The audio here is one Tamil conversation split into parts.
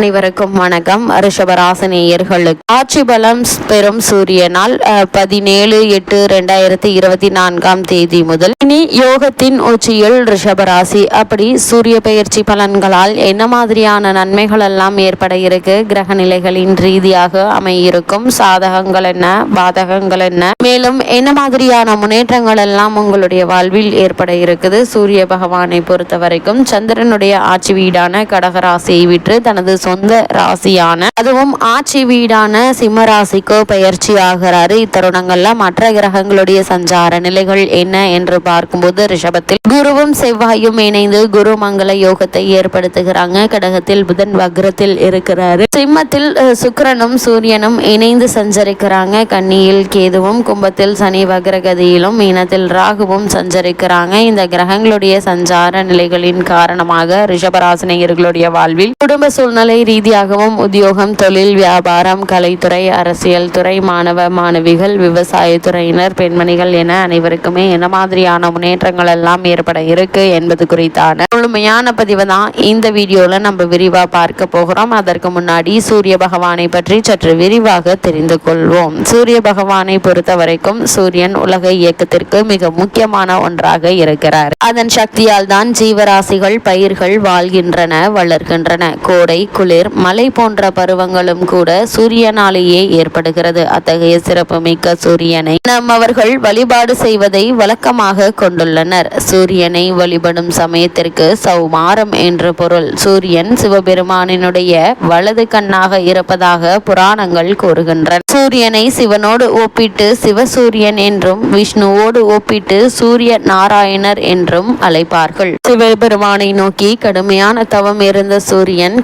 அனைவருக்கும் வணக்கம். ரிஷபராசனேயர்களுக்கு ஆட்சி பலம் பெறும் சூரியனால் பதினேழு எட்டு ரெண்டாயிரத்தி இருபத்தி நான்காம் தேதி முதல் இனி யோகத்தின் உச்சியில் ரிஷபராசி. அப்படி சூரிய பயிற்சி பலன்களால் என்ன மாதிரியான நன்மைகள் எல்லாம் ஏற்பட இருக்கு? கிரக நிலைகளின் ரீதியாக அமையிருக்கும் சாதகங்கள் என்ன? பாதகங்கள் என்ன? மேலும் என்ன மாதிரியான முன்னேற்றங்கள் எல்லாம் உங்களுடைய வாழ்வில் ஏற்பட இருக்குது? சூரிய பகவானை பொறுத்த வரைக்கும் சந்திரனுடைய ஆட்சி வீடான கடகராசியை விற்று தனது சொந்த ராசியான அதுவும் ஆட்சி வீடான சிம்ம ராசிக்கு பயிற்சி ஆகிறாரு. இத்தருணங்கள்ல மற்ற கிரகங்களுடைய சஞ்சார நிலைகள் என்ன என்று பார்க்கும்போது ரிஷபத்தில் குருவும் செவ்வாயும் இணைந்து குரு மங்கள யோகத்தை ஏற்படுத்துகிறாங்க. கடகத்தில் புதன் வக்ரத்தில் இருக்கிறாரு. சிம்மத்தில் சுக்கரனும் சுக்கிரனும் சூரியனும் இணைந்து சஞ்சரிக்கிறாங்க. கன்னியில் கேதுவும் கும்பத்தில் சனி வக்ரகதியிலும் மீனத்தில் ராகுவும் சஞ்சரிக்கிறாங்க. இந்த கிரகங்களுடைய சஞ்சார நிலைகளின் காரணமாக ரிஷபராசினியர்களுடைய வாழ்வில் குடும்ப சூழ்நிலை ரீதியாகவும் உத்தியோகம் தொழில் வியாபாரம் கலைத்துறை அரசியல் துறை மாணவ மாணவிகள் விவசாயத்துறையினர் பெண்மணிகள் என அனைவருக்குமே என்ன மாதிரியான முன்னேற்றங்கள் எல்லாம் ஏற்பட இருக்கு என்பது குறித்தான முழுமையான பதிவு தான் இந்த வீடியோல நம்ம விரிவா பார்க்க போகிறோம். அதற்கு முன்னாடி சூரிய பகவானை பற்றி சற்று விரிவாக தெரிந்து கொள்வோம். சூரிய பகவானை பொறுத்த வரைக்கும் சூரியன் உலக இயக்கத்திற்கு மிக முக்கியமான ஒன்றாக இருக்கிறார். அதன் சக்தியால் தான் ஜீவராசிகள் பயிர்கள் வாழ்கின்றன வளர்கின்றன. கோடை குளிர் மழை போன்ற பருவங்களும் கூட சூரியனாலேயே ஏற்படுகிறது. அத்தகைய சிறப்புமிக்க சூரியனை நம்மவர்கள் வழிபாடு செய்வதை வழக்கமாக கொண்டுள்ளனர். சூரியனை வழிபடும் சமயத்திற்கு சௌமாரம் என்று பொருள். சூரியன் சிவபெருமானினுடைய வலது கண்ணாக இருப்பதாக புராணங்கள் கூறுகின்றன. சூரியனை சிவனோடு ஒப்பிட்டு சிவசூரியன் என்றும் விஷ்ணுவோடு ஒப்பிட்டு சூரிய நாராயணர் என்றும் அழைப்பார்கள். சிவபெருமானை நோக்கி கடுமையான தவம் இருந்த சூரியன்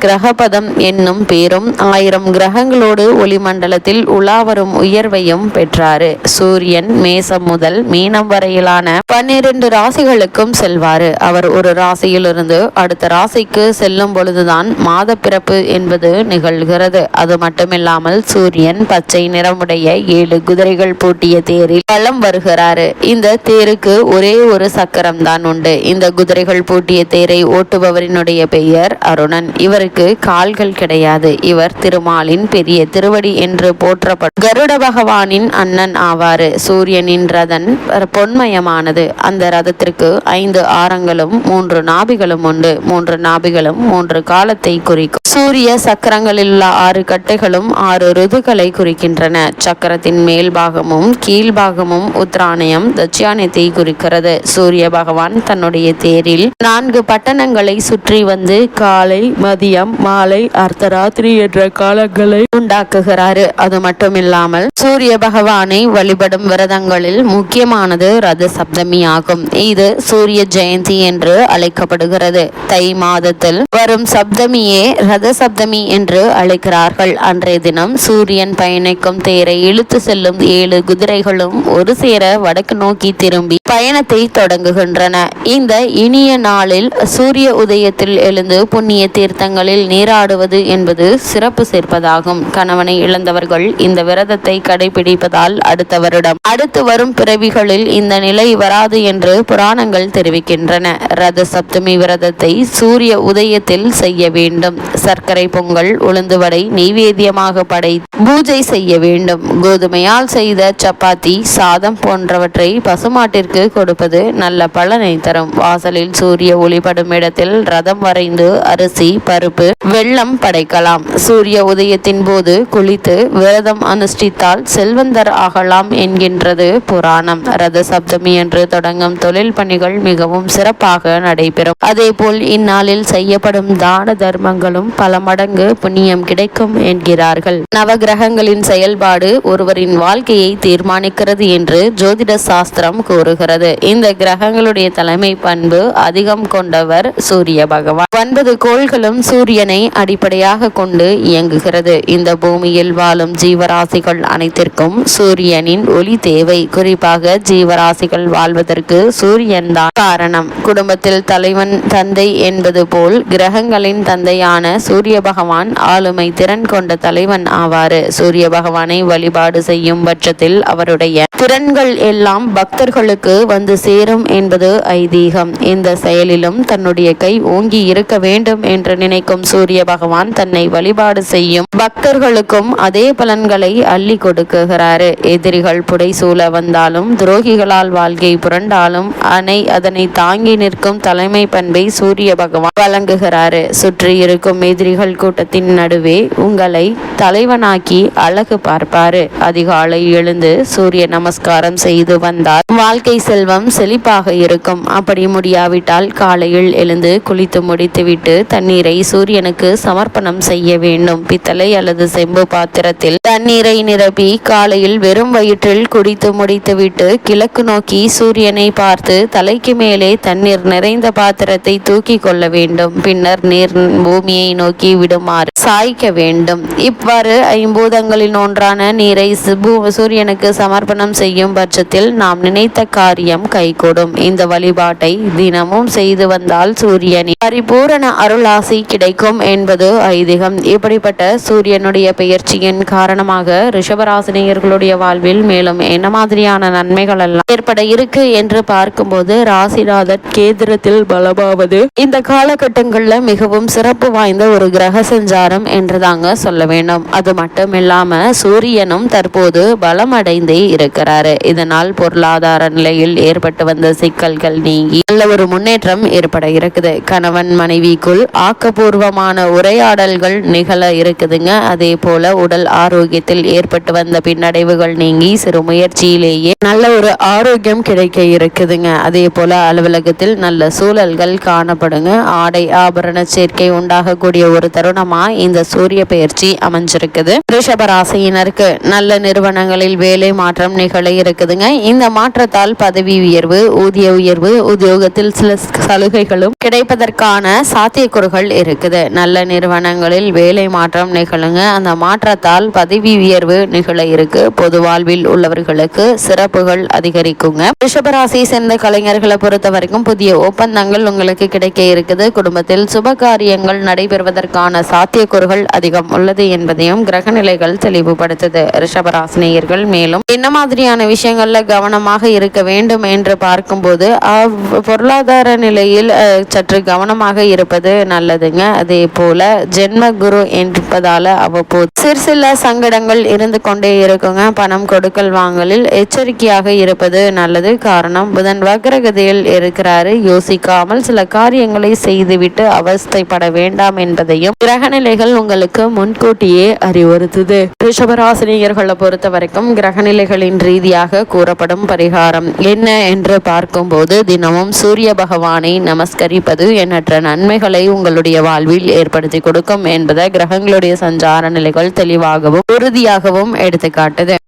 கிரகபதம் என்னும் பேரும் ஆயிரம் கிரகங்களோடு ஒளிமண்டலத்தில் உலாவரும் உயர்வையும் பெற்றாரு. சூரியன் மேசம் முதல் மீனம் வரையிலான பன்னிரண்டு ராசிகளுக்கும் செல்வாரு. அவர் ஒரு ராசியிலிருந்து அடுத்த ராசிக்கு செல்லும் பொழுதுதான் மாத பிறப்பு என்பது நிகழ்கிறது. அது மட்டுமில்லாமல் சூரியன் பச்சை நிறமுடைய ஏழு குதிரைகள் பூட்டிய தேரில் வலம் வருகிறாரு. இந்த தேருக்கு ஒரே ஒரு சக்கரம் தான் உண்டு. இந்த குதிரைகள் பூட்டிய தேரை ஓட்டுபவரினுடைய பெயர் அருணன். இவருக்கு கால கால்கள் கிடையாது. இவர் திருமாலின் பெரிய திருவடி என்று போற்றப்படும். கருட பகவானின் அண்ணன் ஆவாறு சூரியனின் ரதன் பொன்மயமானது. அந்த ரதத்திற்கு ஐந்து ஆரங்களும் மூன்று நாபிகளும் உண்டு. மூன்று நாபிகளும் மூன்று காலத்தை குறிக்கும். சூரிய சக்கரங்களிலுள்ள ஆறு கட்டைகளும் ஆறு ருதுகளை குறிக்கின்றன. சக்கரத்தின் மேல் பாகமும் கீழ்பாகமும் உத்ராணயம் தட்சியானத்தை குறிக்கிறது. சூரிய பகவான் தன்னுடைய தேரில் நான்கு பட்டணங்களை சுற்றி வந்து காலை மதியம் மாலை மாலை அர்த்தராத்திரி என்ற காலங்களை உண்டாக்குகிறாரு. அது மட்டும் இல்லாமல் சூரிய பகவானை வழிபடும் விரதங்களில் முக்கியமானது ரத சப்தமி ஆகும் இது சூரிய ஜெயந்தி என்று அழைக்கப்படுகிறது. தை மாதத்தில் வரும் சப்தமியே ரத சப்தமி என்று அழைக்கிறார்கள். அன்றைய தினம் சூரியன் பயணிக்கும் தேரை இழுத்து செல்லும் ஏழு குதிரைகளும் ஒரு சேர வடக்கு நோக்கி திரும்பி பயணத்தை தொடங்குகின்றன. இந்த இனிய நாளில் சூரிய உதயத்தில் எழுந்து புண்ணிய தீர்த்தங்களில் நீராடுவது என்பது சிறப்பு சேர்ப்பதாகும். கணவனை இழந்தவர்கள் இந்த விரதத்தை கடைபிடிப்பதால் அடுத்த வருடம். அடுத்து வரும் பிறவிகளில் இந்த நிலை வராது என்று புராணங்கள் தெரிவிக்கின்றன. ரத சப்தமி விரதத்தை சூரிய உதயத்தில் செய்ய வேண்டும். சர்க்கரை பொங்கல் உளுந்து வடை நெய்வேத்தியமாக படை பூஜை செய்ய வேண்டும். கோதுமையால் செய்த சப்பாத்தி சாதம் போன்றவற்றை பசுமாட்டிற்கு கொடுப்பது நல்ல பலனை தரும். வாசலில் சூரிய ஒளிபடும் இடத்தில் ரதம் வரைந்து அரிசி பருப்பு வெள்ளம் படைக்கலாம். சூரிய உதயத்தின் போது குளித்து விரதம் அனுஷ்டித்தால் செல்வந்தர் ஆகலாம் என்கின்றது புராணம். ரத சப்தமி என்று தொடங்கும் தொழில் பணிகள் மிகவும் சிறப்பாக நடைபெறும். அதேபோல் இந்நாளில் செய்யப்படும் தான தர்மங்களும் பல மடங்கு புண்ணியம் கிடைக்கும் என்கிறார்கள். நவகிரகங்களின் செயல்பாடு ஒருவரின் வாழ்க்கையை தீர்மானிக்கிறது என்று ஜோதிட சாஸ்திரம் கூறுகிறது. இந்த கிரகங்களுடைய தலைமை பண்பு அதிகம் கொண்டவர் சூரிய பகவான். ஒன்பது கோள்களும் சூரியனை அடிப்படையாக கொண்டு இயங்குகிறது. இந்த பூமியில் வாழும் ஜீவராசிகள் அனைத்திற்கும் சூரியனின் ஒளி தேவை. குறிப்பாக ஜீவராசிகள் வாழ்வதற்கு சூரியன் தான் காரணம். குடும்பத்தில் தலைவன் தந்தை என்பது போல் கிரகங்களின் தந்தையான சூரிய பகவான் ஆளுமை திறன் கொண்ட தலைவன் ஆவாறு சூரிய பகவானை வழிபாடு செய்யும் பட்சத்தில் அவருடைய திறன்கள் எல்லாம் பக்தர்களுக்கு வந்து சேரும் என்பது ஐதீகம். இந்த செயலிலும் தன்னுடைய கை ஓங்கி இருக்க வேண்டும் என்று நினைக்கும் சூரிய பகவான் தன்னை வழிபாடு செய்யும் பக்தர்களுக்கும் அதே பலன்களை அள்ளி கொடுக்குகிறாரு. எதிரிகள் புடைசூழ வந்தாலும் துரோகிகளால் வாழ்க்கை புரண்டாலும் அணை அதனை தாங்கி நிற்கும் தலைமை பண்பை சூரிய பகவான் வழங்குகிறாரு. சுற்றி இருக்கும் எதிரிகள் கூட்டத்தின் நடுவே உங்களை தலைவனாக்கி அழகு பார்ப்பாரு. அதிகாலை எழுந்து சூரிய நமஸ்காரம் செய்து வந்தார் வாழ்க்கை செல்வம் செழிப்பாக இருக்கும். அப்படி முடியாவிட்டால் காலையில் எழுந்து குளித்து முடித்துவிட்டு தண்ணீரை சூரியனுக்கு சமர்ப்பணம் செய்ய வேண்டும். பித்தளை அல்லது செம்பு பாத்திரத்தில் தண்ணீரை நிரப்பி காலையில் வெறும் வயிற்றில் குடித்து முடித்துவிட்டு கிழக்கு நோக்கி சூரியனை பார்த்து தலைக்கு மேலே தண்ணீர் நிறைந்த பாத்திரத்தை தூக்கி கொள்ள வேண்டும். பின்னர் நீர் பூமியை நோக்கி விடுமாறு சாய்க்க வேண்டும். இவ்வாறு ஐம்பூதங்களில் ஒன்றான நீரை பூ- சூரியனுக்கு சமர்ப்பணம் செய்யும் பட்சத்தில் நாம் நினைத்த காரியம் கைகூடும். இந்த வழிபாட்டை தினமும் செய்து வந்தால் சூரியனின் பரிபூரண அருளாசி கிடைக்கும் என்பது ஐதீகம். இப்படிப்பட்ட சூரியனுடைய பெயர்ச்சியின் காரணமாக ரிஷபராசினியர்களுடைய வாழ்வில் மேலும் என்ன மாதிரியான நன்மைகள் எல்லாம் ஏற்பட இருக்கு என்று பார்க்கும்போது ராசிநாதன் கேந்திரத்தில் பலமாவது இந்த காலகட்டங்கள்ல மிகவும் சிறப்பு வாய்ந்த ஒரு கிரக சஞ்சாரம் என்று தாங்க சொல்ல வேண்டும். அது மட்டும் இல்லாம சூரியனும் தற்போது பலமடைந்தே இருக்கிறாரு. இதனால் பொருளாதார நிலையில் ஏற்பட்டு வந்த சிக்கல்கள் நீங்கி நல்ல ஒரு முன்னேற்றம் ஏற்பட இருக்குது. கணவன் மனைவிக்குள் ஆக்கப்பூர்வமான உரையாடல்கள் நிகழ இருக்குதுங்க. அதே போல உடல் ஆரோக்கியத்தில் ஏற்பட்டு வந்த பின்னடைவுகள் நீங்கி சிறு முயற்சியிலேயே நல்ல ஒரு ஆரோக்கியம் கிடைக்க இருக்குதுங்க. அதே போல அலுவலகத்தில் நல்ல சூழல்கள் காணப்படுங்க. ஆடை ஆபரண சேர்க்கை உண்டாகக்கூடிய ஒரு தருணமா இந்த சூரிய பயிற்சி அமைஞ்சிருக்குது. ரிஷப ராசியினருக்கு நல்ல நிறுவனங்களில் வேலை மாற்றம் நிகழ இருக்குதுங்க. இந்த மாற்றத்தால் பதவி உயர்வு ஊதிய உயர்வு உத்தியோகத்தில் சில சலுகைகளும் கிடைப்பதற்கான சாத்தியக்கூறுகள் இருக்குது. நல்ல நிறுவனங்களில் வேலை மாற்றம் நிகழுங்க. அந்த மாற்றத்தால் பதவி உயர்வு நிகழ இருக்கு. பொது வாழ்வில் உள்ளவர்களுக்கு சிறப்புகள் அதிகரிக்குங்க. ரிஷபராசியை சேர்ந்த கலைஞர்களை பொறுத்த வரைக்கும் புதிய ஒப்பந்தங்கள் உங்களுக்கு கிடைக்க இருக்குது. குடும்பத்தில் சுப காரியங்கள் நடைபெறுவதற்கான சாத்தியக்கூறுகள் அதிகம் உள்ளது என்பதையும் கிரகநிலைகள் தெளிவுபடுத்துது. ரிஷபராசினியர்கள் மேலும் என்ன மாதிரியான விஷயங்கள்ல கவனமாக இருக்க வேண்டும்? வேண்டும் என்று பார்க்கும்போது அவ்- பொருளாதார நிலையில் சற்று கவனமாக இருப்பது நல்லதுங்க. அதே போல ஜென்ம குரு என்பதால அவ்வப்போது சிறு சில சங்கடங்கள் இருந்து கொண்டே இருக்குங்க. பணம் கொடுக்கல் வாங்கலில் எச்சரிக்கையாக இருப்பது நல்லது. காரணம் புதன் வக்ரகதியில் இருக்கிறாரு. யோசிக்காமல் சில காரியங்களை செய்துவிட்டு அவஸ்தைப்பட வேண்டாம் என்பதையும் கிரகநிலைகள் உங்களுக்கு முன்கூட்டியே அறிவுறுத்துது. ரிஷபராசினியர்களை பொறுத்த வரைக்கும் கிரகநிலைகளின் ரீதியாக கூறப்படும் பரிகாரம் என்ன என்று பார்க்கும்போது தினமும் சூரிய பகவானை நமஸ்கரிப்பது எண்ணற்ற நன்மைகளை உங்களுடைய வாழ்வில் ஏற்படுத்தி கொடுக்கும் என்பதை கிரகங்களுடைய சஞ்சார நிலைகள் தெளிவாகவும் உறுதியாகவும் எடுத்துக்காட்டுது.